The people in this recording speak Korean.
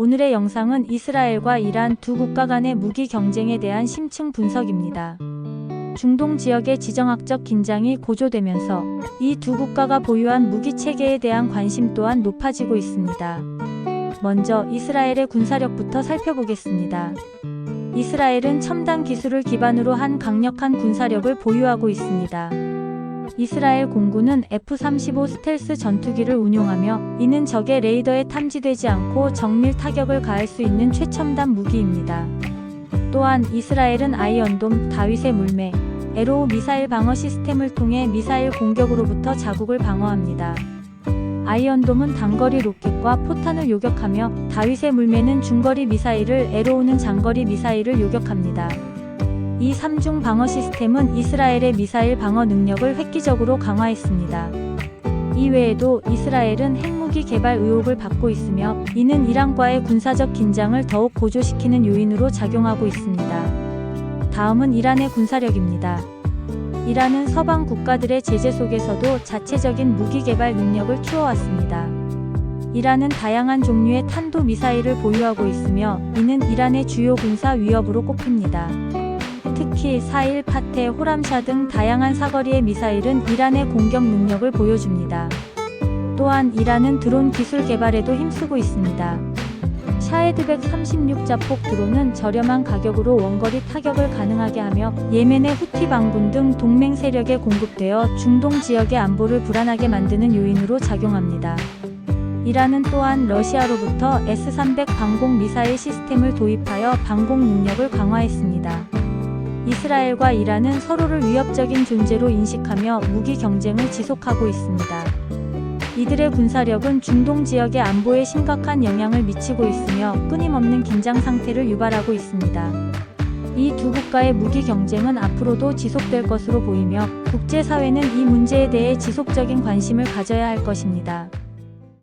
오늘의 영상은 이스라엘과 이란 두 국가 간의 무기 경쟁에 대한 심층 분석입니다. 중동 지역의 지정학적 긴장이 고조되면서 이 두 국가가 보유한 무기 체계에 대한 관심 또한 높아지고 있습니다. 먼저 이스라엘의 군사력부터 살펴보겠습니다. 이스라엘은 첨단 기술을 기반으로 한 강력한 군사력을 보유하고 있습니다. 이스라엘 공군은 F-35 스텔스 전투기를 운용하며 이는 적의 레이더에 탐지되지 않고 정밀 타격을 가할 수 있는 최첨단 무기입니다. 또한 이스라엘은 아이언돔, 다윗의 물매, 에로우 미사일 방어 시스템을 통해 미사일 공격으로부터 자국을 방어합니다. 아이언돔은 단거리 로켓과 포탄을 요격하며 다윗의 물매는 중거리 미사일을 에로우는 장거리 미사일을 요격합니다. 이 3중 방어 시스템은 이스라엘의 미사일 방어 능력을 획기적으로 강화했습니다. 이외에도 이스라엘은 핵무기 개발 의혹을 받고 있으며 이는 이란과의 군사적 긴장을 더욱 고조시키는 요인으로 작용하고 있습니다. 다음은 이란의 군사력입니다. 이란은 서방 국가들의 제재 속에서도 자체적인 무기 개발 능력을 키워왔습니다. 이란은 다양한 종류의 탄도 미사일을 보유하고 있으며 이는 이란의 주요 군사 위협으로 꼽힙니다. 특히 4.1 파테, 호람샤 등 다양한 사거리의 미사일은 이란의 공격 능력을 보여줍니다. 또한 이란은 드론 기술 개발에도 힘쓰고 있습니다. 샤헤드백 36 자폭 드론은 저렴한 가격으로 원거리 타격을 가능하게 하며 예멘의 후티 반군 등 동맹 세력에 공급되어 중동 지역의 안보를 불안하게 만드는 요인으로 작용합니다. 이란은 또한 러시아로부터 S-300 방공 미사일 시스템을 도입하여 방공 능력을 강화했습니다. 이스라엘과 이란은 서로를 위협적인 존재로 인식하며 무기 경쟁을 지속하고 있습니다. 이들의 군사력은 중동 지역의 안보에 심각한 영향을 미치고 있으며 끊임없는 긴장 상태를 유발하고 있습니다. 이 두 국가의 무기 경쟁은 앞으로도 지속될 것으로 보이며 국제사회는 이 문제에 대해 지속적인 관심을 가져야 할 것입니다.